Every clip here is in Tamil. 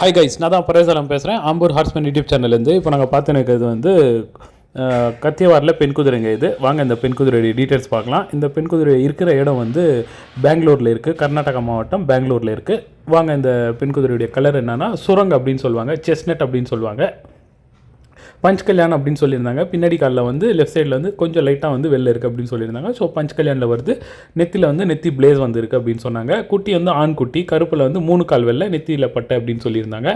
ஹை கைஸ் நான் தான் பரேசலம் பேசுகிறேன் ஆம்பூர் ஹார்ஸ்மேன் யூடியூப் சேனல்லேருந்து இப்போ நாங்கள் பார்த்துன்னு இருக்கிறது வந்து கத்தியவாரில் பெண் குதிரைங்க இது. வாங்க இந்த பெண் குதிரையுடைய டீட்டெயில்ஸ் பார்க்கலாம். இந்த பெண் குதிரை இருக்கிற இடம் வந்து பெங்களூரில் இருக்குது கர்நாடகா மாவட்டம் பெங்களூரில் இருக்குது வாங்க இந்த பெண் குதிரையுடைய கலர் என்னென்னா சுரங் அப்படின்னு சொல்லுவாங்க. செஸ்னட் அப்படின்னு சொல்லுவாங்க. பஞ்ச் கல்யாணம் அப்படின்னு சொல்லியிருந்தாங்க. பின்னாடி காலில் வந்து லெஃப்ட் சைடில் வந்து கொஞ்சம் லைட்டாக வந்து வெளில இருக்குது அப்படின்னு சொல்லியிருந்தாங்க. ஸோ பஞ்ச் கல்யாணில் வருது. நெத்தியில் வந்து நெத்தி பிளேஸ் வந்துருக்கு அப்படின்னு சொன்னாங்க. குட்டி வந்து ஆண் குட்டி கருப்பில் வந்து மூணு கால் வெள்ளை நெத்தியில் பட்டை அப்படின்னு சொல்லியிருந்தாங்க.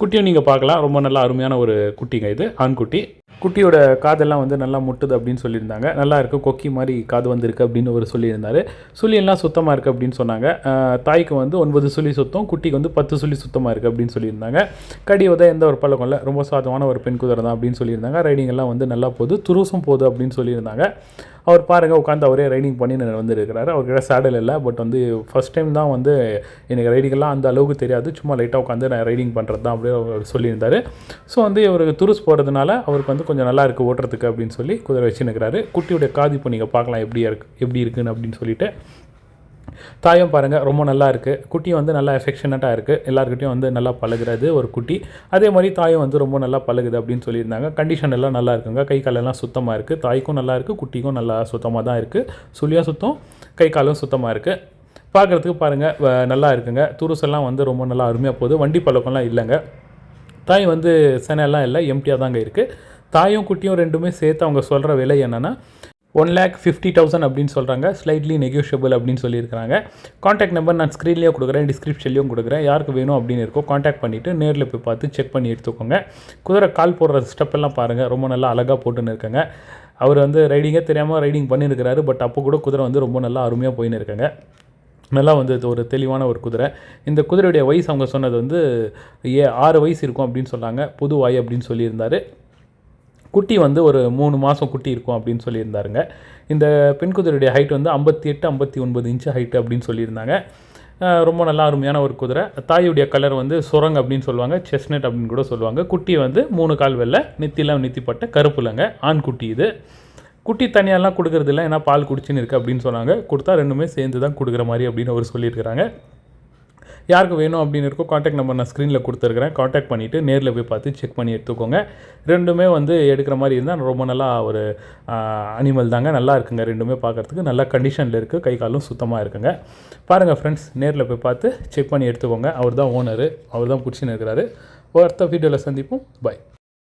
குட்டியும் நீங்கள் பார்க்கலாம். ரொம்ப நல்லா அருமையான ஒரு குட்டிங்க இது ஆண் குட்டி. குட்டியோட காதெல்லாம் வந்து நல்லா முட்டுது அப்படின்னு சொல்லியிருந்தாங்க. நல்லா இருக்கு கொக்கி மாதிரி காது வந்திருக்கு அப்படின்னு ஒரு சொல்லியிருந்தார். சுழியெல்லாம் சுத்தமாக இருக்குது அப்படின்னு சொன்னாங்க. தாய்க்கு வந்து ஒன்பது சுழி சுத்தம் குட்டிக்கு வந்து பத்து சுழி சுத்தமாக இருக்குது அப்படின்னு சொல்லியிருந்தாங்க. கடி உத எந்த ஒரு பழக்கம் இல்லை ரொம்ப சாதமான ஒரு பெண் குதிரை தான் அப்படின்னு சொல்லியிருந்தாங்க. ரைடிங் எல்லாம் வந்து நல்லா போகுது துருசும் போகுது அப்படின்னு சொல்லியிருந்தாங்க. அவர் பாருங்கள் உட்காந்து அவரே ரைடிங் பண்ணி வந்துருக்கிறாரு. அவர்கிட்ட சேடல் இல்லை பட் வந்து ஃபர்ஸ்ட் டைம் தான் வந்து எனக்கு ரைடிங்கெல்லாம் அந்த அளவுக்கு தெரியாது. சும்மா லைட்டாக உட்காந்து நான் ரைடிங் பண்ணுறது தான் அப்படியே அவர் சொல்லியிருந்தார். ஸோ வந்து இவருக்கு துருஸ் போகிறதுனால அவருக்கு வந்து கொஞ்சம் நல்லா இருக்குது ஓட்டுறதுக்கு அப்படின்னு சொல்லி குதிரை வச்சுன்னுக்கிறாரு குட்டியுடைய காது இப்போ நீங்கள் பார்க்கலாம் எப்படி இருக்கு எப்படி இருக்குன்னு அப்படின்னு சொல்லிட்டு தாயும் பாருங்கள் ரொம்ப நல்லா இருக்குது குட்டியும் வந்து நல்லா எஃபெக்ஷனட்டாக இருக்குது எல்லாருக்கிட்டையும் வந்து நல்லா பழகுறது ஒரு குட்டி. அதே மாதிரி தாயும் வந்து ரொம்ப நல்லா பழகுது அப்படின்னு சொல்லியிருந்தாங்க. கண்டிஷன் எல்லாம் நல்லா இருக்குங்க. கை காலெல்லாம் சுத்தமாக இருக்குது தாய்க்கும் நல்லா இருக்குது குட்டிக்கும் நல்லா சுத்தமாக தான் இருக்குது சுழியாக சுத்தம் கை காலும் சுத்தமாக இருக்குது பார்க்குறதுக்கு பாருங்கள் நல்லா இருக்குங்க. துருசெல்லாம் வந்து ரொம்ப நல்லா அருமையாக போகுது. வண்டி பழக்கம்லாம் இல்லைங்க. தாய் வந்து செனையெல்லாம் இல்லை எம்டியாக தாங்க இருக்குது தாயும் குட்டியும் ரெண்டுமே சேர்த்து அவங்க சொல்கிற விலை என்னென்னா ஒன் லேக் ஃபிஃப்டி தௌசண்ட் அப்படின்னு சொல்கிறாங்க ஸ்லைட்லி நெகோஷியபிள் அப்படின்னு சொல்லியிருக்காங்க காண்டாக்ட் நம்பர் நான் ஸ்க்ரீன்லேயே கொடுக்குறேன் டிஸ்கிரிப்ஷன்லேயும் கொடுக்குறேன். யாருக்கு வேணும் அப்படின்னு இருக்கோ காண்டாக்ட் பண்ணிவிட்டு நேரில் போய் பார்த்து செக் பண்ணி எடுத்துக்கோங்க. குதிரை கால் போடுற ஸ்டெப்பெல்லாம் பாருங்கள் ரொம்ப நல்லா அழகாக போட்டுன்னு இருக்காங்க. அவர் வந்து ரைடிங்கே தெரியாமல் ரைடிங் பண்ணியிருக்கிறாரு பட் அப்போ கூட குதிரை வந்து ரொம்ப நல்லா அருமையாக போயின்னு இருக்காங்க. நல்லா வந்து ஒரு தெளிவான ஒரு குதிரை. இந்த குதிரையுடைய வயசு அவங்க சொன்னது வந்து ஏ ஆறு வயசு இருக்கும் அப்படின்னு சொன்னாங்க. புது வாய் அப்படின்னு சொல்லியிருந்தார். குட்டி வந்து ஒரு மூணு மாதம் குட்டி இருக்கும் அப்படின்னு சொல்லியிருந்தாருங்க. இந்த பெண் குதிரையுடைய ஹைட் வந்து ஐம்பத்தி எட்டு ஐம்பத்தி ஒன்பது இன்ச்சு ஹைட் அப்படின்னு சொல்லியிருந்தாங்க. ரொம்ப நல்லா அருமையான ஒரு குதிரை. தாயுடைய கலர் வந்து சுரங் அப்படின்னு சொல்லுவாங்க செஸ்னட் அப்படின்னு கூட சொல்லுவாங்க. குட்டி வந்து மூணு கால் வெள்ளை நெத்திலாம் நெத்திப்பட்ட கருப்புலங்க ஆண் குட்டி இது. குட்டி தனியாலாம் கொடுக்கறது இல்லை ஏன்னா பால் குடிச்சின்னு இருக்குது அப்படின்னு சொன்னாங்க. கொடுத்தா ரெண்டுமே சேர்ந்து தான் கொடுக்குற மாதிரி அப்படின்னு அவர் சொல்லியிருக்கிறாங்க. யாருக்கு வேணும் அப்படின்னு இருக்கோ காண்டாக்ட் நம்பர் நான் ஸ்க்ரீனில் கொடுத்துருக்குறேன். காண்டாக்ட் பண்ணிவிட்டு நேரில் போய் பார்த்து செக் பண்ணி எடுத்துக்கோங்க. ரெண்டுமே வந்து எடுக்கிற மாதிரி இருந்தால் ரொம்ப நல்லா ஒரு அனிமல் தாங்க. நல்லா இருக்குங்க. ரெண்டுமே பார்க்குறதுக்கு நல்லா கண்டிஷனில் இருக்குது கை காலும் சுத்தமாக இருக்குங்க. பாருங்கள் ஃப்ரெண்ட்ஸ் நேரில் போய் பார்த்து செக் பண்ணி எடுத்துக்கோங்க. அவர் தான் ஓனரு அவர் தான் பிடிச்சின்னு இருக்கிறாரு. அடுத்த வீடியோவில் சந்திப்போம். பை